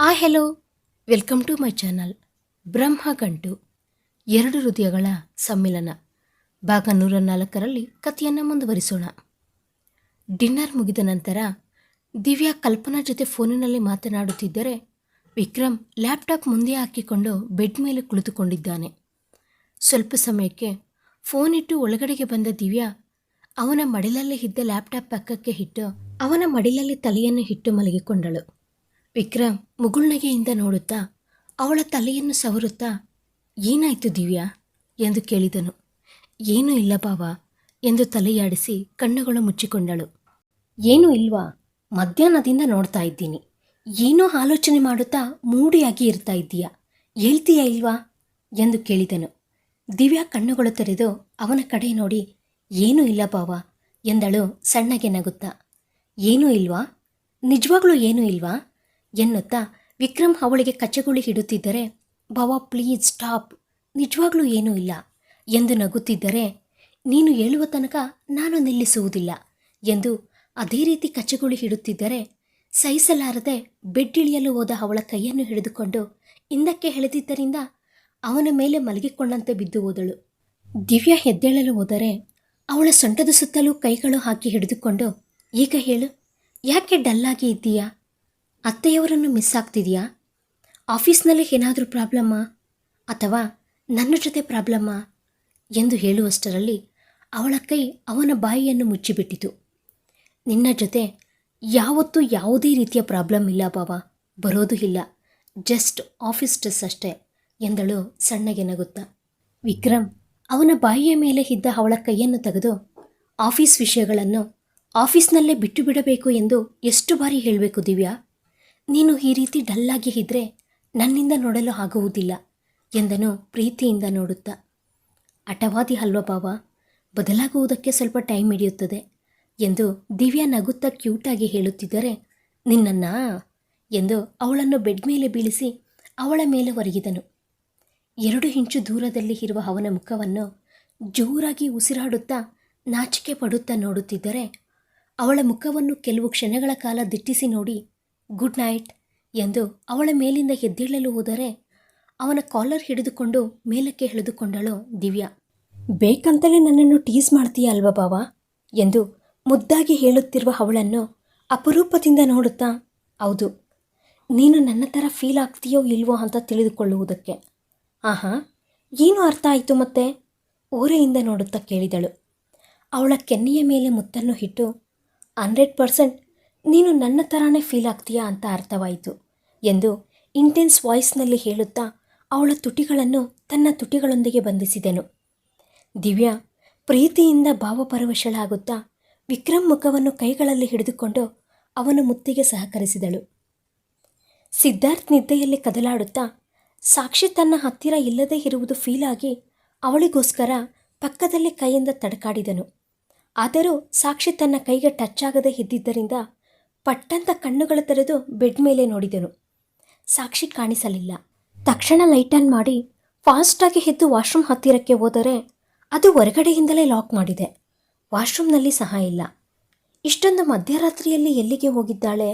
ಆ hello, welcome to my channel. Brahmagantu ಎರಡು ಹೃದಯಗಳ ಸಮ್ಮಿಲನ. ಭಾಗ ನೂರ ನಾಲ್ಕರಲ್ಲಿ ಕಥೆಯನ್ನು ಮುಂದುವರಿಸೋಣ. ಡಿನ್ನರ್ ಮುಗಿದ ನಂತರ ದಿವ್ಯಾ ಕಲ್ಪನಾ ಜೊತೆ ಫೋನಿನಲ್ಲಿ ಮಾತನಾಡುತ್ತಿದ್ದರೆ ವಿಕ್ರಮ್ ಲ್ಯಾಪ್ಟಾಪ್ ಮುಂದೆ ಹಾಕಿಕೊಂಡು ಬೆಡ್ ಮೇಲೆ ಕುಳಿತುಕೊಂಡಿದ್ದಾನೆ. ಸ್ವಲ್ಪ ಸಮಯಕ್ಕೆ ಫೋನ್ ಇಟ್ಟು ಒಳಗಡೆಗೆ ಬಂದ ದಿವ್ಯಾ ಅವನ ಮಡಿಲಲ್ಲಿ ಇದ್ದ ಲ್ಯಾಪ್ಟಾಪ್ ಪಕ್ಕಕ್ಕೆ ಇಟ್ಟು ಅವನ ಮಡಿಲಲ್ಲಿ ತಲೆಯನ್ನು ಇಟ್ಟು ಮಲಗಿಕೊಂಡಳು. ವಿಕ್ರಮ್ ಮುಗುಳ್ನಗೆಯಿಂದ ನೋಡುತ್ತಾ ಅವಳ ತಲೆಯನ್ನು ಸವರುತ್ತಾ, ಏನಾಯ್ತು ದಿವ್ಯಾ? ಎಂದು ಕೇಳಿದನು. ಏನೂ ಇಲ್ಲ ಬಾವ ಎಂದು ತಲೆಯಾಡಿಸಿ ಕಣ್ಣುಗಳು ಮುಚ್ಚಿಕೊಂಡಳು. ಏನೂ ಇಲ್ವಾ? ಮಧ್ಯಾಹ್ನದಿಂದ ನೋಡ್ತಾ ಇದ್ದೀನಿ. ಏನೋ ಆಲೋಚನೆ ಮಾಡುತ್ತಾ ಮೂಡಿಯಾಗಿ ಇರ್ತಾ ಇದ್ದೀಯಾ? ಹೇಳ್ತೀಯಾ ಇಲ್ವಾ? ಎಂದು ಕೇಳಿದನು. ದಿವ್ಯಾ ಕಣ್ಣುಗಳು ತೆರೆದು ಅವನ ಕಡೆ ನೋಡಿ, ಏನೂ ಇಲ್ಲ ಬಾವ ಎಂದಳು ಸಣ್ಣಗೆ ನಗುತ್ತಾ. ಏನೂ ಇಲ್ವಾ? ನಿಜವಾಗ್ಲೂ ಏನೂ ಇಲ್ವಾ? ಎನ್ನುತ್ತಾ ವಿಕ್ರಮ್ ಅವಳಿಗೆ ಕಚ್ಚಗುಳಿ ಹಿಡುತ್ತಿದ್ದರೆ ಭವ ಪ್ಲೀಸ್ ಸ್ಟಾಪ್ ನಿಜವಾಗ್ಲೂ ಏನೂ ಇಲ್ಲ. ಎಂದು ನಗುತ್ತಿದ್ದರೆ, ನೀನು ಹೇಳುವ ತನಕ ನಾನು ನಿಲ್ಲಿಸುವುದಿಲ್ಲ. ಎಂದು ಅದೇ ರೀತಿ ಕಚ್ಚಗುಳಿ ಹಿಡುತ್ತಿದ್ದರೆ, ಸಹಿಸಲಾರದೆ ಬೆಡ್ಡಿಳಿಯಲು ಹೋದ ಅವಳ ಕೈಯನ್ನು ಹಿಡಿದುಕೊಂಡು ಹಿಂದಕ್ಕೆ ಎಳೆದಿದ್ದರಿಂದ ಅವನ ಮೇಲೆ ಮಲಗಿಕೊಂಡಂತೆ ಬಿದ್ದು ಹೋದಳು. ದಿವ್ಯ ಎದ್ದೇಳಲು ಹೋದರೆ ಅವಳ ಸೊಂಟದ ಸುತ್ತಲೂ ಕೈಗಳು ಹಾಕಿ ಹಿಡಿದುಕೊಂಡು, ಈಗ ಹೇಳು, ಯಾಕೆ ಡಲ್ಲಾಗಿ ಇದ್ದೀಯಾ? ಅತ್ತೆಯವರನ್ನು ಮಿಸ್ ಆಗ್ತಿದೆಯಾ? ಆಫೀಸ್ನಲ್ಲಿ ಏನಾದರೂ ಪ್ರಾಬ್ಲಮ್ಮಾ ಅಥವಾ ನನ್ನ ಜೊತೆ ಪ್ರಾಬ್ಲಮ್ಮಾ ಎಂದು ಹೇಳುವಷ್ಟರಲ್ಲಿ ಅವಳ ಕೈ ಅವನ ಬಾಯಿಯನ್ನು ಮುಚ್ಚಿಬಿಟ್ಟಿತು. ನಿನ್ನ ಜೊತೆ ಯಾವತ್ತೂ ಯಾವುದೇ ರೀತಿಯ ಪ್ರಾಬ್ಲಮ್ ಇಲ್ಲ ಬಾವ, ಬರೋದು ಇಲ್ಲ ಜಸ್ಟ್ ಆಫೀಸ್ ಸ್ಟ್ರೆಸ್ ಅಷ್ಟೇ, ಎಂದಳು ಸಣ್ಣಗೆ ನಗುತ್ತಾ ವಿಕ್ರಮ್, ಅವನ ಬಾಯಿಯ ಮೇಲೆ ಇದ್ದ ಅವಳ ಕೈಯನ್ನು ತೆಗೆದು ಆಫೀಸ್ ವಿಷಯಗಳನ್ನು ಆಫೀಸ್ನಲ್ಲೇ ಬಿಟ್ಟು ಬಿಡಬೇಕು ಎಂದು ಎಷ್ಟು ಬಾರಿ ಹೇಳಬೇಕು ದಿವ್ಯಾ? ನೀನು ಈ ರೀತಿ ಡಲ್ಲಾಗಿ ಇದ್ರೆ ನನ್ನಿಂದ ನೋಡಲು ಆಗುವುದಿಲ್ಲ ಎಂದನು ಪ್ರೀತಿಯಿಂದ ನೋಡುತ್ತಾ. ಅಟವಾದಿ ಅಲ್ವ ಭಾವ, ಬದಲಾಗುವುದಕ್ಕೆ ಸ್ವಲ್ಪ ಟೈಮ್ ಹಿಡಿಯುತ್ತದೆ ಎಂದು ದಿವ್ಯಾ ನಗುತ್ತಾ ಕ್ಯೂಟಾಗಿ ಹೇಳುತ್ತಿದ್ದರೆ, ನಿನ್ನನ್ನ ಎಂದು ಅವಳನ್ನು ಬೆಡ್ ಮೇಲೆ ಬೀಳಿಸಿ ಅವಳ ಮೇಲೆ ಒರಗಿದನು. ಎರಡು ಇಂಚು ದೂರದಲ್ಲಿ ಇರುವ ಅವನ ಮುಖವನ್ನು ಜೋರಾಗಿ ಉಸಿರಾಡುತ್ತಾ ನಾಚಿಕೆ ಪಡುತ್ತಾ ನೋಡುತ್ತಿದ್ದರೆ, ಅವಳ ಮುಖವನ್ನು ಕೆಲವು ಕ್ಷಣಗಳ ಕಾಲ ದಿಟ್ಟಿಸಿ ನೋಡಿ ಗುಡ್ ನೈಟ್ ಎಂದು ಅವಳ ಮೇಲಿಂದ ಎದ್ದೇಳಲು ಹೋದರೆ ಅವನ ಕಾಲರ್ ಹಿಡಿದುಕೊಂಡು ಮೇಲಕ್ಕೆ ಎಳೆದುಕೊಂಡಳು ದಿವ್ಯಾ. ಬೇಕಂತಲೇ ನನ್ನನ್ನು ಟೀಸ್ ಮಾಡ್ತೀಯ ಅಲ್ವಾ ಬಾವ? ಎಂದು ಮುದ್ದಾಗಿ ಹೇಳುತ್ತಿರುವ ಅವಳನ್ನು ಅಪರೂಪದಿಂದ ನೋಡುತ್ತಾ, ಹೌದು, ನೀನು ನನ್ನ ಥರ ಫೀಲ್ ಆಗ್ತೀಯೋ ಇಲ್ವೋ ಅಂತ ತಿಳಿದುಕೊಳ್ಳುವುದಕ್ಕೆ. ಆಹಾ, ಏನು ಅರ್ಥ ಆಯಿತು ಮತ್ತೆ? ಓರೆಯಿಂದ ನೋಡುತ್ತಾ ಕೇಳಿದಳು. ಅವಳ ಕೆನ್ನೆಯ ಮೇಲೆ ಮುತ್ತನ್ನು ಇಟ್ಟು, ಹಂಡ್ರೆಡ್ ಪರ್ಸೆಂಟ್ ನೀನು ನನ್ನ ಥರಾನೇ ಫೀಲ್ ಆಗ್ತೀಯಾ ಅಂತ ಅರ್ಥವಾಯಿತು ಎಂದು ಇಂಟೆನ್ಸ್ ವಾಯ್ಸ್ನಲ್ಲಿ ಹೇಳುತ್ತಾ ಅವಳ ತುಟಿಗಳನ್ನು ತನ್ನ ತುಟಿಗಳೊಂದಿಗೆ ಬಂಧಿಸಿದೆನು. ದಿವ್ಯಾ ಪ್ರೀತಿಯಿಂದ ಭಾವಪರವಶಳಾಗುತ್ತಾ ವಿಕ್ರಮ್ ಮುಖವನ್ನು ಕೈಗಳಲ್ಲಿ ಹಿಡಿದುಕೊಂಡು ಅವನ ಮುತ್ತಿಗೆ ಸಹಕರಿಸಿದಳು. ಸಿದ್ಧಾರ್ಥ್ ನಿದ್ದೆಯಲ್ಲಿ ಕದಲಾಡುತ್ತಾ ಸಾಕ್ಷಿ ತನ್ನ ಹತ್ತಿರ ಇಲ್ಲದೇ ಇರುವುದು ಫೀಲ್ ಆಗಿ ಅವಳಿಗೋಸ್ಕರ ಪಕ್ಕದಲ್ಲಿ ಕೈಯಿಂದ ತಡಕಾಡಿದನು. ಆದರೂ ಸಾಕ್ಷಿ ತನ್ನ ಕೈಗೆ ಟಚ್ ಆಗದೆ ಇದ್ದಿದ್ದರಿಂದ ಪಟ್ಟಂತ ಕಣ್ಣುಗಳು ತೆರೆದು ಬೆಡ್ ಮೇಲೆ ನೋಡಿದನು. ಸಾಕ್ಷಿ ಕಾಣಿಸಲಿಲ್ಲ. ತಕ್ಷಣ ಲೈಟ್ ಆನ್ ಮಾಡಿ ಫಾಸ್ಟಾಗಿ ಎದ್ದು ವಾಶ್ರೂಮ್ ಹತ್ತಿರಕ್ಕೆ ಹೋದರೆ ಅದು ಹೊರಗಡೆಯಿಂದಲೇ ಲಾಕ್ ಮಾಡಿದೆ. ವಾಶ್ರೂಮ್ನಲ್ಲಿ ಸಹ ಇಲ್ಲ. ಇಷ್ಟೊಂದು ಮಧ್ಯರಾತ್ರಿಯಲ್ಲಿ ಎಲ್ಲಿಗೆ ಹೋಗಿದ್ದಾಳೆ?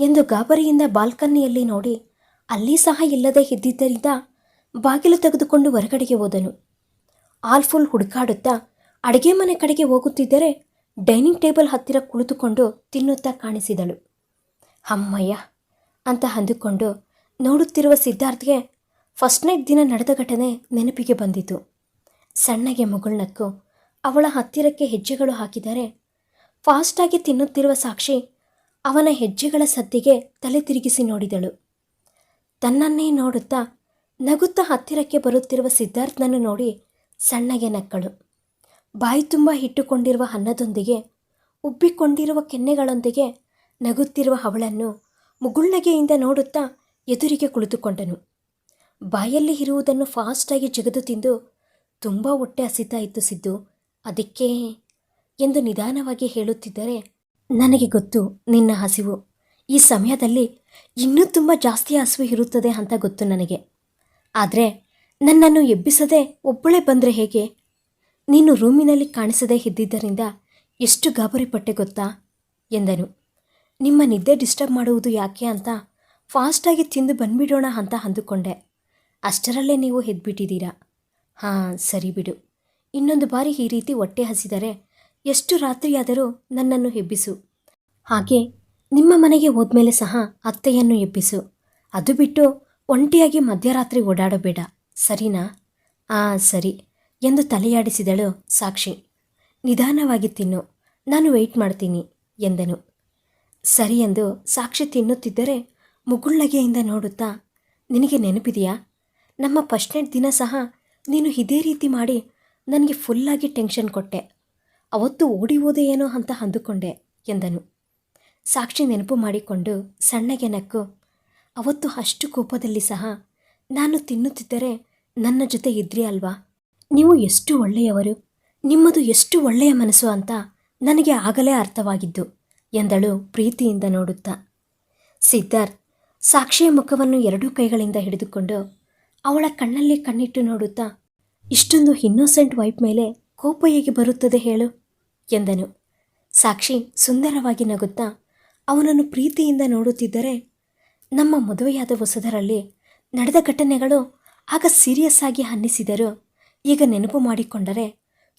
ಎಂದು ಗಾಬರಿಯಿಂದ ಬಾಲ್ಕನಿಯಲ್ಲಿ ನೋಡಿ ಅಲ್ಲಿ ಸಹ ಇಲ್ಲದೆ ಇದ್ದಿದ್ದರಿಂದ ಬಾಗಿಲು ತೆಗೆದುಕೊಂಡು ಹೊರಗಡೆಗೆ ಹೋದನು. ಆಲ್ ಫುಲ್ ಹುಡುಕಾಡುತ್ತಾ ಅಡುಗೆ ಮನೆ ಕಡೆಗೆ ಹೋಗುತ್ತಿದ್ದರೆ ಡೈನಿಂಗ್ ಟೇಬಲ್ ಹತ್ತಿರ ಕುಳಿತುಕೊಂಡು ತಿನ್ನುತ್ತಾ ಕಾಣಿಸಿದಳು. ಅಮ್ಮಯ್ಯ, ಅಂತ ಅಂದುಕೊಂಡು ನೋಡುತ್ತಿರುವ ಸಿದ್ಧಾರ್ಥ್ಗೆ ಫಸ್ಟ್ ನೈಟ್ ದಿನ ನಡೆದ ಘಟನೆ ನೆನಪಿಗೆ ಬಂದಿತು. ಸಣ್ಣಗೆ ಮುಗುಳ್ನಕ್ಕು ಅವಳ ಹತ್ತಿರಕ್ಕೆ ಹೆಜ್ಜೆಗಳು ಹಾಕಿದರೆ ಫಾಸ್ಟಾಗಿ ತಿನ್ನುತ್ತಿರುವ ಸಾಕ್ಷಿ ಅವನ ಹೆಜ್ಜೆಗಳ ಸದ್ದಿಗೆ ತಲೆ ತಿರುಗಿಸಿ ನೋಡಿದಳು. ತನ್ನನ್ನೇ ನೋಡುತ್ತಾ ನಗುತ್ತಾ ಹತ್ತಿರಕ್ಕೆ ಬರುತ್ತಿರುವ ಸಿದ್ಧಾರ್ಥನನ್ನು ನೋಡಿ ಸಣ್ಣಗೆ ನಕ್ಕಳು. ಬಾಯಿ ತುಂಬ ಇಟ್ಟುಕೊಂಡಿರುವ ಅನ್ನದೊಂದಿಗೆ ಉಬ್ಬಿಕೊಂಡಿರುವ ಕೆನ್ನೆಗಳೊಂದಿಗೆ ನಗುತ್ತಿರುವ ಅವಳನ್ನು ಮುಗುಳ್ನಗೆಯಿಂದ ನೋಡುತ್ತಾ ಎದುರಿಗೆ ಕುಳಿತುಕೊಂಡನು. ಬಾಯಲ್ಲಿ ಇರುವುದನ್ನು ಫಾಸ್ಟಾಗಿ ಜಗದು ತಿಂದು ತುಂಬ ಹೊಟ್ಟೆ ಹಸಿತಾ ಇತ್ತು ಸಿದ್ದು. ಅದಕ್ಕೆ ಎಂದು ನಿಧಾನವಾಗಿ ಹೇಳುತ್ತಿದ್ದರೆ, ನನಗೆ ಗೊತ್ತು ನಿನ್ನ ಹಸಿವು. ಈ ಸಮಯದಲ್ಲಿ ಇನ್ನೂ ತುಂಬ ಜಾಸ್ತಿ ಹಸಿವು ಇರುತ್ತದೆ ಅಂತ ಗೊತ್ತು ನನಗೆ. ಆದರೆ ನನ್ನನ್ನು ಎಬ್ಬಿಸದೆ ಒಬ್ಬಳೇ ಬಂದರೆ ಹೇಗೆ? ನೀನು ರೂಮಿನಲ್ಲಿ ಕಾಣಿಸದೇ ಇದ್ದಿದ್ದರಿಂದ ಎಷ್ಟು ಗಾಬರಿ ಪಟ್ಟೆ ಗೊತ್ತಾ? ಎಂದನು. ನಿಮ್ಮ ನಿದ್ದೆ ಡಿಸ್ಟರ್ಬ್ ಮಾಡುವುದು ಯಾಕೆ ಅಂತ ಫಾಸ್ಟಾಗಿ ತಿಂದು ಬಂದ್ಬಿಡೋಣ ಅಂತ ಅಂದುಕೊಂಡೆ. ಅಷ್ಟರಲ್ಲೇ ನೀವು ಎದ್ಬಿಟ್ಟಿದ್ದೀರಾ ಹಾಂ, ಸರಿ ಬಿಡು. ಇನ್ನೊಂದು ಬಾರಿ ಈ ರೀತಿ ಹೊಟ್ಟೆ ಹಸಿದರೆ ಎಷ್ಟು ರಾತ್ರಿಯಾದರೂ ನನ್ನನ್ನು ಎಬ್ಬಿಸು. ಹಾಗೆ ನಿಮ್ಮ ಮನೆಗೆ ಹೋದ್ಮೇಲೆ ಸಹ ಅತ್ತೆಯನ್ನು ಎಬ್ಬಿಸು. ಅದು ಬಿಟ್ಟು ಒಂಟಿಯಾಗಿ ಮಧ್ಯರಾತ್ರಿ ಓಡಾಡಬೇಡ. ಸರಿನಾ? ಆ, ಸರಿ. ಎಂದು ತಲೆಯಾಡಿಸಿದಳು ಸಾಕ್ಷಿ. ನಿಧಾನವಾಗಿ ತಿನ್ನು, ನಾನು ವೆಯ್ಟ್ ಮಾಡ್ತೀನಿ, ಎಂದನು. ಸರಿ ಎಂದು ಸಾಕ್ಷಿ ತಿನ್ನುತ್ತಿದ್ದರೆ ಮುಗುಳ್ಳಗೆಯಿಂದ ನೋಡುತ್ತಾ, ನಿನಗೆ ನೆನಪಿದೆಯಾ? ನಮ್ಮ ಫಸ್ಟ್ ನೈಟ್ ದಿನ ಸಹ ನೀನು ಇದೇ ರೀತಿ ಮಾಡಿ ನನಗೆ ಫುಲ್ಲಾಗಿ ಟೆನ್ಷನ್ ಕೊಟ್ಟೆ. ಅವತ್ತು ಓಡಿ ಏನೋ ಅಂತ ಅಂದುಕೊಂಡೆ, ಎಂದನು. ಸಾಕ್ಷಿ ನೆನಪು ಮಾಡಿಕೊಂಡು ಸಣ್ಣಗೆ ನಕ್ಕು, ಅವತ್ತು ಅಷ್ಟು ಕೋಪದಲ್ಲಿ ಸಹ ನಾನು ತಿನ್ನುತ್ತಿದ್ದರೆ ನನ್ನ ಜೊತೆ ಇದ್ರಿ ಅಲ್ವಾ? ನೀವು ಎಷ್ಟು ಒಳ್ಳೆಯವರು, ನಿಮ್ಮದು ಎಷ್ಟು ಒಳ್ಳೆಯ ಮನಸ್ಸು ಅಂತ ನನಗೆ ಆಗಲೇ ಅರ್ಥವಾಗಿದ್ದು, ಎಂದಳು ಪ್ರೀತಿಯಿಂದ ನೋಡುತ್ತಾ. ಸಿದ್ಧಾರ್ಥ್ ಸಾಕ್ಷಿಯ ಮುಖವನ್ನು ಎರಡೂ ಕೈಗಳಿಂದ ಹಿಡಿದುಕೊಂಡು ಅವಳ ಕಣ್ಣಲ್ಲಿ ಕಣ್ಣಿಟ್ಟು ನೋಡುತ್ತಾ, ಇಷ್ಟೊಂದು ಇನ್ನೋಸೆಂಟ್ ವೈಪ್ ಮೇಲೆ ಕೋಪ ಹೇಗೆ ಬರುತ್ತದೆ ಹೇಳು, ಎಂದನು. ಸಾಕ್ಷಿ ಸುಂದರವಾಗಿ ನಗುತ್ತಾ, ಅವನನ್ನು ಪ್ರೀತಿಯಿಂದ ನೋಡುತ್ತಿದ್ದರೆ ನಮ್ಮ ಮದುವೆಯಾದ ಹೊಸದರಲ್ಲಿ ನಡೆದ ಘಟನೆಗಳು ಆಗ ಸೀರಿಯಸ್ ಆಗಿ ಅನ್ನಿಸಿದರೂ. ಈಗ ನೆನಪು ಮಾಡಿಕೊಂಡರೆ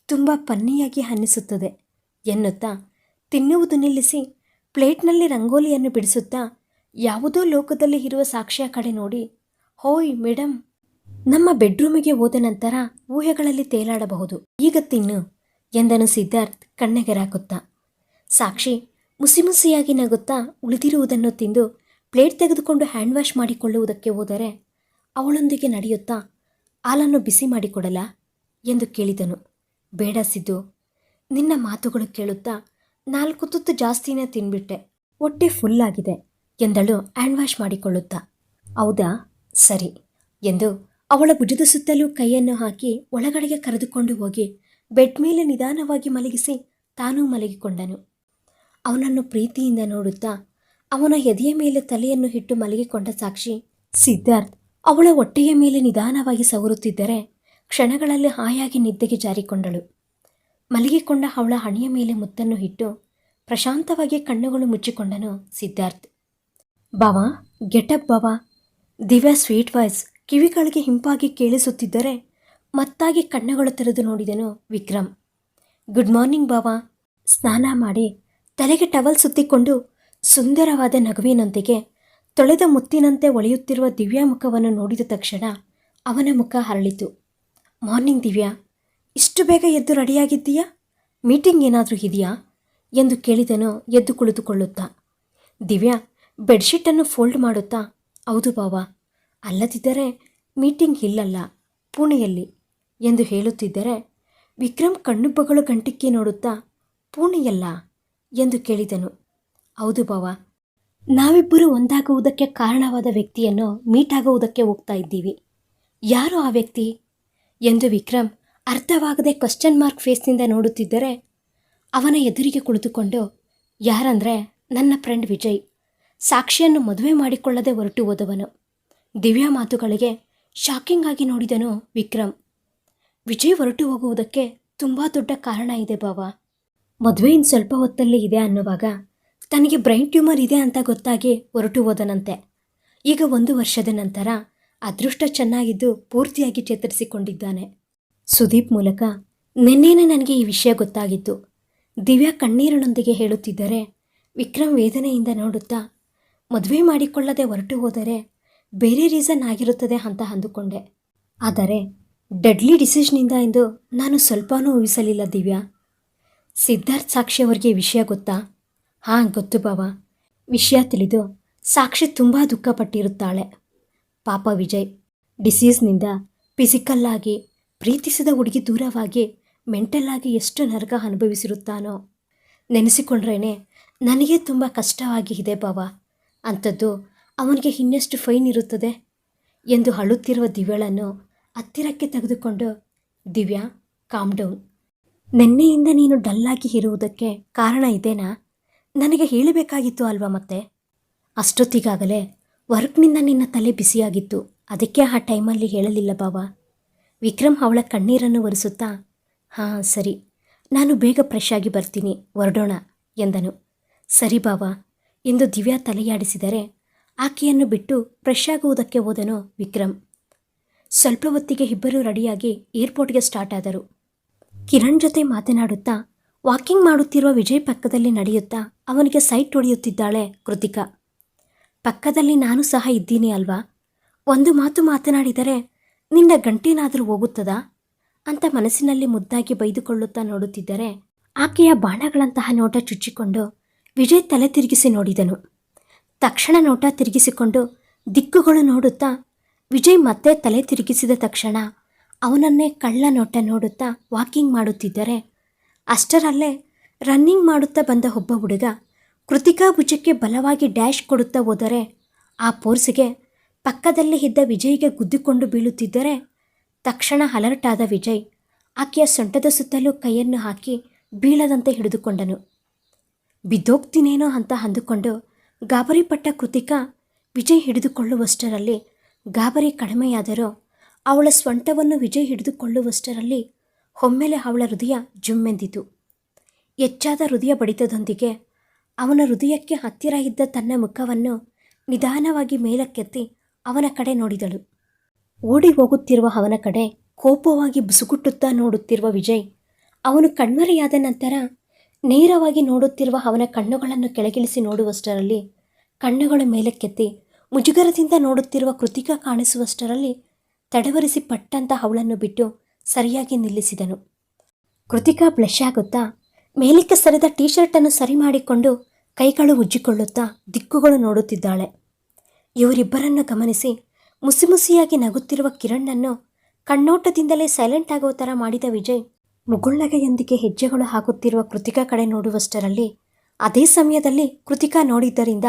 ತುಂಬ ಪನ್ನಿಯಾಗಿ ಅನ್ನಿಸುತ್ತದೆ ಎನ್ನುತ್ತಾ ತಿನ್ನುವುದು ನಿಲ್ಲಿಸಿ ಪ್ಲೇಟ್ನಲ್ಲಿ ರಂಗೋಲಿಯನ್ನು ಬಿಡಿಸುತ್ತಾ ಯಾವುದೋ ಲೋಕದಲ್ಲಿ ಇರುವ ಸಾಕ್ಷಿಯ ಕಡೆ ನೋಡಿ, ಹೋಯ್ ಮೇಡಮ್ ನಮ್ಮ ಬೆಡ್ರೂಮಿಗೆ ಹೋದ ನಂತರ ಊಹೆಗಳಲ್ಲಿ ತೇಲಾಡಬಹುದು. ಈಗ ತಿನ್ನು, ಎಂದನು ಸಿದ್ಧಾರ್ಥ್ ಕಣ್ಣೆಗೆರಾಕುತ್ತಾ. ಸಾಕ್ಷಿ ಮುಸಿಮುಸಿಯಾಗಿ ನಗುತ್ತಾ ಉಳಿದಿರುವುದನ್ನು ತಿಂದು ಪ್ಲೇಟ್ ತೆಗೆದುಕೊಂಡು ಹ್ಯಾಂಡ್ ವಾಶ್ ಮಾಡಿಕೊಳ್ಳುವುದಕ್ಕೆ ಹೋದರೆ ಅವಳೊಂದಿಗೆ ನಡೆಯುತ್ತಾ ಹಾಲನ್ನು ಬಿಸಿ ಮಾಡಿಕೊಡಲ್ಲ ಎಂದು ಕೇಳಿದನು. ಬೇಡ ಸಿದ್ದು. ನಿನ್ನ ಮಾತುಗಳು ಕೇಳುತ್ತಾ ನಾಲ್ಕು ತುತ್ತು ಜಾಸ್ತಿನೇ ತಿನ್ಬಿಟ್ಟೆ. ಹೊಟ್ಟೆ ಆಗಿದೆ ಎಂದಳು ಹ್ಯಾಂಡ್ ವಾಶ್ ಮಾಡಿಕೊಳ್ಳುತ್ತಾ. ಹೌದಾ? ಸರಿ ಎಂದು ಅವಳ ಭುಜದ ಸುತ್ತಲೂ ಕೈಯನ್ನು ಹಾಕಿ ಒಳಗಡೆಗೆ ಕರೆದುಕೊಂಡು ಹೋಗಿ ಬೆಡ್ ಮೇಲೆ ನಿಧಾನವಾಗಿ ಮಲಗಿಸಿ ತಾನೂ ಮಲಗಿಕೊಂಡನು. ಅವನನ್ನು ಪ್ರೀತಿಯಿಂದ ನೋಡುತ್ತಾ ಅವನ ಎದೆಯ ಮೇಲೆ ತಲೆಯನ್ನು ಇಟ್ಟು ಮಲಗಿಕೊಂಡ ಸಾಕ್ಷಿ, ಸಿದ್ಧಾರ್ಥ್ ಅವಳ ಹೊಟ್ಟೆಯ ಮೇಲೆ ನಿಧಾನವಾಗಿ ಸವರುತ್ತಿದ್ದರೆ ಕ್ಷಣಗಳಲ್ಲಿ ಹಾಯಾಗಿ ನಿದ್ದೆಗೆ ಜಾರಿಕೊಂಡಳು. ಮಲಗಿಕೊಂಡ ಅವಳ ಹಣೆಯ ಮೇಲೆ ಮುತ್ತನ್ನು ಇಟ್ಟು ಪ್ರಶಾಂತವಾಗಿ ಕಣ್ಣುಗಳು ಮುಚ್ಚಿಕೊಂಡನು ಸಿದ್ಧಾರ್ಥ್. ಬವ ಗೆಟಪ್ ಬವ. ದಿವ್ಯಾ ಸ್ವೀಟ್ ವಾಯ್ಸ್ ಕಿವಿಗಳಿಗೆ ಹಿಂಪಾಗಿ ಕೇಳಿಸುತ್ತಿದ್ದರೆ ಮತ್ತಾಗಿ ಕಣ್ಣುಗಳು ತೆರೆದು ನೋಡಿದನು ವಿಕ್ರಮ್. Good morning ಬವ. ಸ್ನಾನ ಮಾಡಿ ತಲೆಗೆ ಟವಲ್ ಸುತ್ತಿಕೊಂಡು ಸುಂದರವಾದ ನಗುವಿನೊಂದಿಗೆ ತೊಳೆದ ಮುತ್ತಿನಂತೆ ಒಳೆಯುತ್ತಿರುವ ದಿವ್ಯಾ ಮುಖವನ್ನು ನೋಡಿದ ತಕ್ಷಣ ಅವನ ಮುಖ ಹರಳಿತು. ಮಾರ್ನಿಂಗ್ ದಿವ್ಯಾ, ಇಷ್ಟು ಬೇಗ ಎದ್ದು ರೆಡಿಯಾಗಿದ್ದೀಯಾ? ಮೀಟಿಂಗ್ ಏನಾದರೂ ಇದೆಯಾ? ಎಂದು ಕೇಳಿದನು ಎದ್ದು ಕುಳಿತುಕೊಳ್ಳುತ್ತಾ. ದಿವ್ಯಾ, ಬೆಡ್ಶೀಟನ್ನು ಫೋಲ್ಡ್ ಮಾಡುತ್ತಾ? ಹೌದು ಬಾವ. ಅಲ್ಲದಿದ್ದರೆ ಮೀಟಿಂಗ್ ಇಲ್ಲಲ್ಲ, ಪುಣೆಯಲ್ಲಿ, ಎಂದು ಹೇಳುತ್ತಿದ್ದರೆ ವಿಕ್ರಮ್ ಕಣ್ಣುಬ್ಬಗಳು ಗಂಟಿಕ್ಕಿ ನೋಡುತ್ತಾ, ಪುಣೆಯಲ್ಲ? ಎಂದು ಕೇಳಿದನು. ಹೌದು ಬಾವ. ನಾವಿಬ್ಬರು ಒಂದಾಗುವುದಕ್ಕೆ ಕಾರಣವಾದ ವ್ಯಕ್ತಿಯನ್ನು ಮೀಟ್ ಆಗುವುದಕ್ಕೆ ಹೋಗ್ತಾ ಇದ್ದೀವಿ. ಯಾರು ಆ ವ್ಯಕ್ತಿ? ಎಂದು ವಿಕ್ರಮ್ ಅರ್ಥವಾಗದೆ ಕ್ವಶನ್ ಮಾರ್ಕ್ ಫೇಸ್ನಿಂದ ನೋಡುತ್ತಿದ್ದರೆ ಅವನ ಎದುರಿಗೆ ಕುಳಿತುಕೊಂಡು, ಯಾರಂದರೆ? ನನ್ನ ಫ್ರೆಂಡ್ ವಿಜಯ್. ಸಾಕ್ಷಿಯನ್ನು ಮದುವೆ ಮಾಡಿಕೊಳ್ಳದೆ ಹೊರಟು ಹೋದವನು. ದಿವ್ಯಾ ಮಾತುಗಳಿಗೆ ಶಾಕಿಂಗ್ ಆಗಿ ನೋಡಿದನು ವಿಕ್ರಮ್. ವಿಜಯ್ ಹೊರಟು ಹೋಗುವುದಕ್ಕೆ ತುಂಬ ದೊಡ್ಡ ಕಾರಣ ಇದೆ ಬಾವ. ಮದುವೆಯಿಂದ ಸ್ವಲ್ಪ ಹೊತ್ತಲ್ಲಿ ಇದೆ ಅನ್ನುವಾಗ ತನಗೆ ಬ್ರೈನ್ ಟ್ಯೂಮರ್ ಇದೆ ಅಂತ ಗೊತ್ತಾಗಿ ಹೊರಟು ಹೋದನಂತೆ. ಈಗ ಒಂದು ವರ್ಷದ ನಂತರ ಅದೃಷ್ಟ ಚೆನ್ನಾಗಿದ್ದು ಪೂರ್ತಿಯಾಗಿ ಚೇತರಿಸಿಕೊಂಡಿದ್ದಾನೆ. ಸುದೀಪ್ ಮೂಲಕ ನಿನ್ನೆನೇ ನನಗೆ ಈ ವಿಷಯ ಗೊತ್ತಾಗಿತ್ತು ದಿವ್ಯಾ ಕಣ್ಣೀರಿನೊಂದಿಗೆ ಹೇಳುತ್ತಿದ್ದರೆ ವಿಕ್ರಮ್ ವೇದನೆಯಿಂದ ನೋಡುತ್ತಾ, ಮದುವೆ ಮಾಡಿಕೊಳ್ಳದೆ ಹೊರಟು ಹೋದರೆ ಬೇರೆ ರೀಸನ್ ಆಗಿರುತ್ತದೆ ಅಂತ ಅಂದುಕೊಂಡೆ. ಆದರೆ ಡೆಡ್ಲಿ ಡಿಸಿಷನಿಂದ ಎಂದು ನಾನು ಸ್ವಲ್ಪನೂ ಊಹಿಸಲಿಲ್ಲ ದಿವ್ಯಾ. ಸಿದ್ಧಾರ್ಥ್ ಸಾಕ್ಷಿ ಅವರಿಗೆ ವಿಷಯ ಗೊತ್ತಾ? ಹಾಂ ಗೊತ್ತು ಬಾವ. ವಿಷಯ ತಿಳಿದು ಸಾಕ್ಷಿ ತುಂಬ ದುಃಖಪಟ್ಟಿರುತ್ತಾಳೆ. ಪಾಪ ವಿಜಯ್, ಡಿಸೀಸ್ನಿಂದ ಫಿಸಿಕಲ್ಲಾಗಿ ಪ್ರೀತಿಸಿದ ಹುಡುಗಿ ದೂರವಾಗಿ ಮೆಂಟಲ್ಲಾಗಿ ಎಷ್ಟು ನರಕ ಅನುಭವಿಸಿರುತ್ತಾನೋ. ನೆನೆಸಿಕೊಂಡ್ರೇನೆ ನನಗೆ ತುಂಬ ಕಷ್ಟವಾಗಿ ಇದೆ ಬಾವ. ಅಂಥದ್ದು ಅವನಿಗೆ ಇನ್ನೆಷ್ಟು ಫೈನ್ ಇರುತ್ತದೆ? ಎಂದು ಅಳುತ್ತಿರುವ ದಿವ್ಯಳನ್ನು ಹತ್ತಿರಕ್ಕೆ ತೆಗೆದುಕೊಂಡು, ದಿವ್ಯಾ ಕಾಮ್ ಡೌನ್ ನಿನ್ನೆಯಿಂದ ನೀನು ಡಲ್ಲಾಗಿ ಇರುವುದಕ್ಕೆ ಕಾರಣ ಇದೇನಾ? ನನಗೆ ಹೇಳಬೇಕಾಗಿತ್ತು ಅಲ್ವಾ ಮತ್ತೆ? ಅಷ್ಟೊತ್ತಿಗಾಗಲೇ ವರ್ಕ್ನಿಂದ ನಿನ್ನ ತಲೆ ಬಿಸಿಯಾಗಿತ್ತು. ಅದಕ್ಕೆ ಆ ಟೈಮಲ್ಲಿ ಹೇಳಲಿಲ್ಲ ಬಾವ ವಿಕ್ರಮ್ ಅವಳ ಕಣ್ಣೀರನ್ನು ಒರೆಸುತ್ತಾ, ಹಾಂ, ಸರಿ. ನಾನು ಬೇಗ ಫ್ರೆಶ್ ಆಗಿ ಬರ್ತೀನಿ. ಹೊರಡೋಣ, ಎಂದನು. ಸರಿ ಬಾವ ಎಂದು ದಿವ್ಯಾ ತಲೆಯಾಡಿಸಿದರೆ ಆಕೆಯನ್ನು ಬಿಟ್ಟು ಫ್ರೆಶ್ ಆಗುವುದಕ್ಕೆ ಹೋದನು ವಿಕ್ರಮ್. ಸ್ವಲ್ಪ ಹೊತ್ತಿಗೆ ಇಬ್ಬರೂ ರೆಡಿಯಾಗಿ ಏರ್ಪೋರ್ಟ್ಗೆ ಸ್ಟಾರ್ಟ್ ಆದರು. ಕಿರಣ್ ಜೊತೆ ಮಾತನಾಡುತ್ತಾ ವಾಕಿಂಗ್ ಮಾಡುತ್ತಿರುವ ವಿಜಯ್ ಪಕ್ಕದಲ್ಲಿ ನಡೆಯುತ್ತಾ ಅವನಿಗೆ ಸೈಟ್ ಹೊಡೆಯುತ್ತಿದ್ದಾಳೆ ಕೃತಿಕಾ. ಪಕ್ಕದಲ್ಲಿ ನಾನು ಸಹ ಇದ್ದೀನಿ ಅಲ್ವಾ? ಒಂದು ಮಾತು ಮಾತನಾಡಿದರೆ ನಿನ್ನ ಗಂಟೇನಾದರೂ ಹೋಗುತ್ತದಾ? ಅಂತ ಮನಸ್ಸಿನಲ್ಲಿ ಮುದ್ದಾಗಿ ಬೈದುಕೊಳ್ಳುತ್ತಾ ನೋಡುತ್ತಿದ್ದರೆ ಆಕೆಯ ಬಾಣಗಳಂತಹ ನೋಟ ಚುಚ್ಚಿಕೊಂಡು ವಿಜಯ್ ತಲೆ ತಿರುಗಿಸಿ ನೋಡಿದನು. ತಕ್ಷಣ ನೋಟ ತಿರುಗಿಸಿಕೊಂಡು ದಿಕ್ಕುಗಳು ನೋಡುತ್ತಾ ವಿಜಯ್ ಮತ್ತೆ ತಲೆ ತಿರುಗಿಸಿದ ತಕ್ಷಣ ಅವನನ್ನೇ ಕಳ್ಳ ನೋಟ ನೋಡುತ್ತಾ ವಾಕಿಂಗ್ ಮಾಡುತ್ತಿದ್ದರೆ ಅಷ್ಟರಲ್ಲೇ ರನ್ನಿಂಗ್ ಮಾಡುತ್ತಾ ಬಂದ ಒಬ್ಬ ಹುಡುಗ ಕೃತಿಕಾ ಭುಜಕ್ಕೆ ಬಲವಾಗಿ ಡ್ಯಾಶ್ ಕೊಡುತ್ತಾ ಹೋದರೆ ಆ ಪೋರ್ಸಿಗೆ ಪಕ್ಕದಲ್ಲಿ ಇದ್ದ ವಿಜಯ್ಗೆ ಗುದ್ದಿಕೊಂಡು ಬೀಳುತ್ತಿದ್ದರೆ ತಕ್ಷಣ ಅಲರ್ಟ್ ಆದ ವಿಜಯ್ ಆಕೆಯ ಸೊಂಟದ ಸುತ್ತಲೂ ಕೈಯನ್ನು ಹಾಕಿ ಬೀಳದಂತೆ ಹಿಡಿದುಕೊಂಡನು. ಬಿದ್ದೋಗ್ತೀನೇನೋ ಅಂತ ಅಂದುಕೊಂಡು ಗಾಬರಿಪಟ್ಟ ಕೃತಿಕಾ ವಿಜಯ್ ಹಿಡಿದುಕೊಳ್ಳುವಷ್ಟರಲ್ಲಿ ಗಾಬರಿ ಕಡಿಮೆಯಾದರೂ ಅವಳ ಸ್ವಂಟವನ್ನು ವಿಜಯ್ ಹಿಡಿದುಕೊಳ್ಳುವಷ್ಟರಲ್ಲಿ ಒಮ್ಮೆಲೆ ಅವಳ ಹೃದಯ ಜುಮ್ಮೆಂದಿತು. ಹೆಚ್ಚಾದ ಹೃದಯ ಬಡಿತದೊಂದಿಗೆ ಅವನ ಹೃದಯಕ್ಕೆ ಹತ್ತಿರ ಇದ್ದ ತನ್ನ ಮುಖವನ್ನು ನಿಧಾನವಾಗಿ ಮೇಲಕ್ಕೆತ್ತಿ ಅವನ ಕಡೆ ನೋಡಿದಳು. ಓಡಿ ಹೋಗುತ್ತಿರುವ ಅವನ ಕಡೆ ಕೋಪವಾಗಿ ಬುಸುಗುಟ್ಟುತ್ತಾ ನೋಡುತ್ತಿರುವ ವಿಜಯ್, ಅವನು ಕಣ್ಮರೆಯಾದ ನಂತರ ನೇರವಾಗಿ ನೋಡುತ್ತಿರುವ ಅವನ ಕಣ್ಣುಗಳನ್ನು ಕೆಳಗಿಳಿಸಿ ನೋಡುವಷ್ಟರಲ್ಲಿ, ಕಣ್ಣುಗಳು ಮೇಲಕ್ಕೆತ್ತಿ ಮುಜುಗರದಿಂದ ನೋಡುತ್ತಿರುವ ಕೃತಿಕ ಕಾಣಿಸುವಷ್ಟರಲ್ಲಿ ತಡವರಿಸಿ ಪಟ್ಟಂತ ಅವಳನ್ನು ಬಿಟ್ಟು ಸರಿಯಾಗಿ ನಿಲ್ಲಿಸಿದನು. ಕೃತಿಕಾ ಬ್ಲಶ್ ಆಗುತ್ತಾ? ಮೇಲಕ್ಕೆ ಸರಿದ ಟೀ ಶರ್ಟನ್ನು ಸರಿ ಮಾಡಿಕೊಂಡು ಕೈಗಳು ಉಜ್ಜಿಕೊಳ್ಳುತ್ತಾ ದಿಕ್ಕುಗಳು ನೋಡುತ್ತಿದ್ದಾಳೆ. ಇವರಿಬ್ಬರನ್ನು ಗಮನಿಸಿ ಮುಸಿಮುಸಿಯಾಗಿ ನಗುತ್ತಿರುವ ಕಿರಣ್ಣನ್ನು ಕಣ್ಣೋಟದಿಂದಲೇ ಸೈಲೆಂಟ್ ಆಗುವ ಥರ ಮಾಡಿದ ವಿಜಯ್ ಮುಗುಳ್ನಗೆಯೊಂದಿಗೆ ಹೆಜ್ಜೆಗಳು ಹಾಕುತ್ತಿರುವ ಕೃತಿಕಾ ಕಡೆ ನೋಡುವಷ್ಟರಲ್ಲಿ ಅದೇ ಸಮಯದಲ್ಲಿ ಕೃತಿಕಾ ನೋಡಿದ್ದರಿಂದ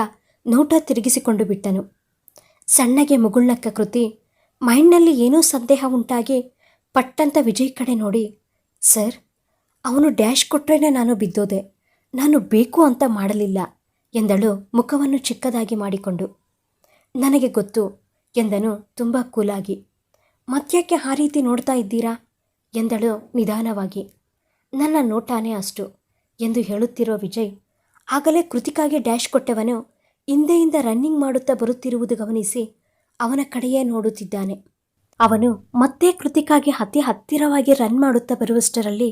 ನೋಟ ತಿರುಗಿಸಿಕೊಂಡು ಬಿಟ್ಟನು. ಸಣ್ಣಗೆ ಮುಗುಳ್ನಕ್ಕ ಕೃತಿ, ಮೈಂಡ್ನಲ್ಲಿ ಏನೋ ಸಂದೇಹ ಉಂಟಾಗಿ ಪಟ್ಟಂತ ವಿಜಯ್ ಕಡೆ ನೋಡಿ, ಸರ್, ಅವನು ಡ್ಯಾಶ್ ಕೊಟ್ಟರೇನೆ ನಾನು ಬಿದ್ದೋದೆ. ನಾನು ಬೇಕು ಅಂತ ಮಾಡಲಿಲ್ಲ, ಎಂದಳು ಮುಖವನ್ನು ಚಿಕ್ಕದಾಗಿ ಮಾಡಿಕೊಂಡು. ನನಗೆ ಗೊತ್ತು, ಎಂದನು ತುಂಬ ಕೂಲಾಗಿ. ಮತ್ಯಾಕೆ ಆ ರೀತಿ ನೋಡ್ತಾ ಇದ್ದೀರಾ? ಎಂದಳು ನಿಧಾನವಾಗಿ. ನನ್ನ ನೋಟಾನೇ ಅಷ್ಟು, ಎಂದು ಹೇಳುತ್ತಿರುವ ವಿಜಯ್, ಆಗಲೇ ಕೃತಿಕಾಗೆ ಡ್ಯಾಶ್ ಕೊಟ್ಟವನು ಹಿಂದೆಯಿಂದ ರನ್ನಿಂಗ್ ಮಾಡುತ್ತಾ ಬರುತ್ತಿರುವುದು ಗಮನಿಸಿ ಅವನ ಕಡೆಯೇ ನೋಡುತ್ತಿದ್ದಾನೆ. ಅವನು ಮತ್ತೆ ಕೃತಿಕಾಗೆ ಅತಿ ಹತ್ತಿರವಾಗಿ ರನ್ ಮಾಡುತ್ತಾ ಬರುವಷ್ಟರಲ್ಲಿ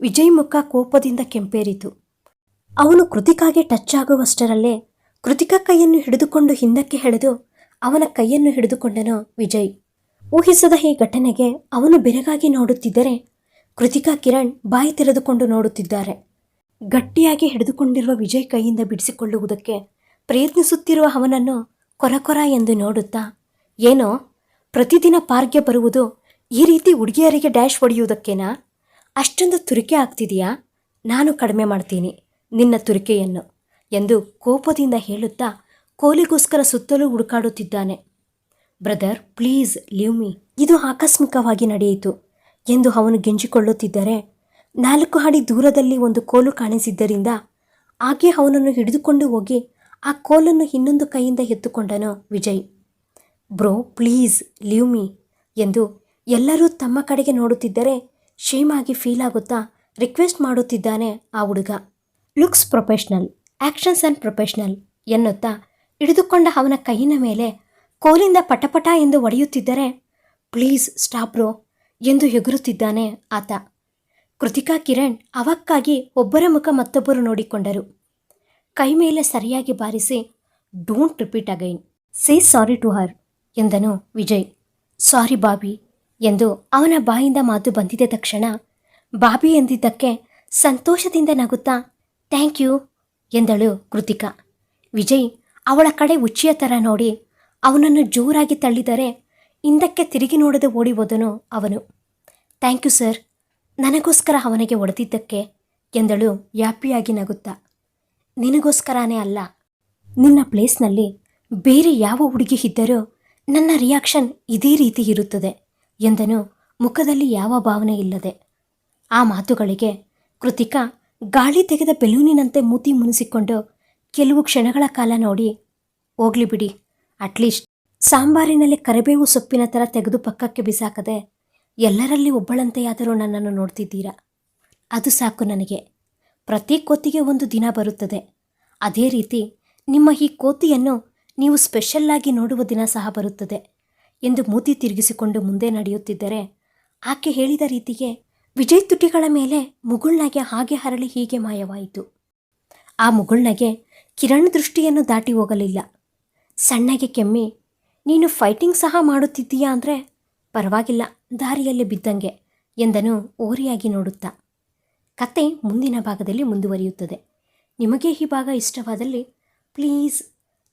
ವಿಜಯ್ ಮುಖ ಕೋಪದಿಂದ ಕೆಂಪೇರಿತು. ಅವನು ಕೃತಿಕಾಗೆ ಟಚ್ ಆಗುವಷ್ಟರಲ್ಲೇ ಕೃತಿಕಾ ಕೈಯನ್ನು ಹಿಡಿದುಕೊಂಡು ಹಿಂದಕ್ಕೆ ಎಳೆದು ಅವನ ಕೈಯನ್ನು ಹಿಡಿದುಕೊಂಡನು ವಿಜಯ್. ಊಹಿಸದ ಈ ಘಟನೆಗೆ ಅವನು ಬೆರಗಾಗಿ ನೋಡುತ್ತಿದ್ದರೆ ಕೃತಿಕಾ ಕಿರಣ್ ಬಾಯಿ ತೆರೆದುಕೊಂಡು ನೋಡುತ್ತಿದ್ದಾರೆ. ಗಟ್ಟಿಯಾಗಿ ಹಿಡಿದುಕೊಂಡಿರುವ ವಿಜಯ್ ಕೈಯಿಂದ ಬಿಡಿಸಿಕೊಳ್ಳುವುದಕ್ಕೆ ಪ್ರಯತ್ನಿಸುತ್ತಿರುವ ಅವನನ್ನು ಕೊರಕೊರ ಎಂದು ನೋಡುತ್ತಾ, ಏನೋ ಪ್ರತಿದಿನ ಪಾರ್ಕ್ಗೆ ಬರುವುದು ಈ ರೀತಿ ಹುಡುಗಿಯರಿಗೆ ಡ್ಯಾಶ್ ಹೊಡೆಯುವುದಕ್ಕೇನಾ? ಅಷ್ಟೊಂದು ತುರಿಕೆ ಆಗ್ತಿದೆಯಾ? ನಾನು ಕಡಿಮೆ ಮಾಡ್ತೀನಿ ನಿನ್ನ ತುರಿಕೆಯನ್ನು ಎಂದು ಕೋಪದಿಂದ ಹೇಳುತ್ತಾ ಕೋಲಿಗೋಸ್ಕರ ಸುತ್ತಲೂ ಹುಡುಕಾಡುತ್ತಿದ್ದಾನೆ. Brother, please leave me. ಇದು ಆಕಸ್ಮಿಕವಾಗಿ ನಡೆಯಿತು ಎಂದು ಅವನು ಗೆಂಜಿಕೊಳ್ಳುತ್ತಿದ್ದರೆ ನಾಲ್ಕು ಹಾಡಿ ದೂರದಲ್ಲಿ ಒಂದು ಕೋಲು ಕಾಣಿಸಿದ್ದರಿಂದ ಹಾಗೆ ಅವನನ್ನು ಹಿಡಿದುಕೊಂಡು ಹೋಗಿ ಆ ಕೋಲನ್ನು ಇನ್ನೊಂದು ಕೈಯಿಂದ ಎತ್ತುಕೊಂಡನು Vijay. Bro, please leave me ಎಂದು ಎಲ್ಲರೂ ತಮ್ಮ ಕಡೆಗೆ ನೋಡುತ್ತಿದ್ದರೆ ಶೇಮ್ ಆಗಿ ಫೀಲ್ ಆಗುತ್ತಾ ರಿಕ್ವೆಸ್ಟ್ ಮಾಡುತ್ತಿದ್ದಾನೆ ಆ ಹುಡುಗ. Looks professional actions and professional ಎನ್ನುತ್ತಾ ಹಿಡಿದುಕೊಂಡ ಅವನ ಕೈಯಿನ ಮೇಲೆ ಕೋಲಿಂದ ಪಟಪಟ ಎಂದು ಒಡೆಯುತ್ತಿದ್ದರೆ, ಪ್ಲೀಸ್ ಸ್ಟಾಪ್ ಬ್ರೋ ಎಂದು ಎಗುರುತ್ತಿದ್ದಾನೆ ಆತ. ಕೃತಿಕಾ ಕಿರಣ್ ಅವಕ್ಕಾಗಿ ಒಬ್ಬರ ಮುಖ ಮತ್ತೊಬ್ಬರು ನೋಡಿಕೊಂಡರು. ಕೈ ಮೇಲೆ ಸರಿಯಾಗಿ ಬಾರಿಸಿ, don't repeat again. Say sorry to her. ಎಂದನು ವಿಜಯ್. ಸಾರಿ ಬಾಬಿ ಎಂದು ಅವನ ಬಾಯಿಂದ ಮಾತು ಬಂದಿದ್ದ ತಕ್ಷಣ, ಬಾಬಿ ಎಂದಿದ್ದಕ್ಕೆ ಸಂತೋಷದಿಂದ ನಗುತ್ತಾ? ಥ್ಯಾಂಕ್ ಯು ಎಂದಳು ಕೃತಿಕಾ. ವಿಜಯ್ ಅವಳ ಕಡೆ ಉಚ್ಚಿಯ ಥರ ನೋಡಿ ಅವನನ್ನು ಜೋರಾಗಿ ತಳ್ಳಿದರೆ ಹಿಂದಕ್ಕೆ ತಿರುಗಿ ನೋಡದೆ ಓಡಿ ಹೋದನು ಅವನು. ಥ್ಯಾಂಕ್ ಯು ಸರ್, ನನಗೋಸ್ಕರ ಅವನಿಗೆ ಒಡೆದಿದ್ದಕ್ಕೆ ಎಂದಳು ಯಾಪಿಯಾಗಿ ನಗುತ್ತಾ. ನಿನಗೋಸ್ಕರನೇ ಅಲ್ಲ, ನಿನ್ನ ಪ್ಲೇಸ್ನಲ್ಲಿ ಬೇರೆ ಯಾವ ಹುಡುಗಿ ಇದ್ದರೂ ನನ್ನ ರಿಯಾಕ್ಷನ್ ಇದೇ ರೀತಿ ಇರುತ್ತದೆ ಎಂದನು ಮುಖದಲ್ಲಿ ಯಾವ ಭಾವನೆ ಇಲ್ಲದೆ. ಆ ಮಾತುಗಳಿಗೆ ಕೃತಿಕಾ ಗಾಳಿ ತೆಗೆದ ಬೆಲೂನಿನಂತೆ ಮೂತಿ ಮುನಿಸಿಕೊಂಡು ಕೆಲವು ಕ್ಷಣಗಳ ಕಾಲ ನೋಡಿ, ಹೋಗ್ಲಿ ಬಿಡಿ ಅಟ್ಲೀಸ್ಟ್ ಸಾಂಬಾರಿನಲ್ಲಿ ಕರಿಬೇವು ಸೊಪ್ಪಿನ ಥರ ತೆಗೆದು ಪಕ್ಕಕ್ಕೆ ಬಿಸಾಕದೆ ಎಲ್ಲರಲ್ಲಿ ಒಬ್ಬಳಂತೆಯಾದರೂ ನನ್ನನ್ನು ನೋಡ್ತಿದ್ದೀರಾ? ಅದು ಸಾಕು ನನಗೆ. ಪ್ರತಿ ಕೋತಿಗೆ ಒಂದು ದಿನ ಬರುತ್ತದೆ. ಅದೇ ರೀತಿ ನಿಮ್ಮ ಈ ಕೋತಿಯನ್ನು ನೀವು ಸ್ಪೆಷಲ್ಲಾಗಿ ನೋಡುವ ದಿನ ಸಹ ಬರುತ್ತದೆ. ಎಂದು ಮೂತಿ ತಿರುಗಿಸಿಕೊಂಡು ಮುಂದೆ ನಡೆಯುತ್ತಿದ್ದರೆ, ಆಕೆ ಹೇಳಿದ ರೀತಿಗೆ ವಿಜಯ್ ತುಟಿಗಳ ಮೇಲೆ ಮುಗುಳ್ನಗೆ ಹಾಗೆ ಹರಳಿ ಹೀಗೆ ಮಾಯವಾಯಿತು. ಆ ಮುಗುಳ್ನಗೆ ಕಿರಣ್ ದೃಷ್ಟಿಯನ್ನು ದಾಟಿ ಹೋಗಲಿಲ್ಲ. ಸಣ್ಣಗೆ ಕೆಮ್ಮಿ, ನೀನು ಫೈಟಿಂಗ್ ಸಹ ಮಾಡುತ್ತಿದ್ದೀಯಾ ಅಂದರೆ ಪರವಾಗಿಲ್ಲ, ದಾರಿಯಲ್ಲಿ ಬಿದ್ದಂಗೆ, ಎಂದನು ಓರಿಯಾಗಿ ನೋಡುತ್ತಾ. ಕತೆ ಮುಂದಿನ ಭಾಗದಲ್ಲಿ ಮುಂದುವರಿಯುತ್ತದೆ. ನಿಮಗೆ ಈ ಭಾಗ ಇಷ್ಟವಾದಲ್ಲಿ please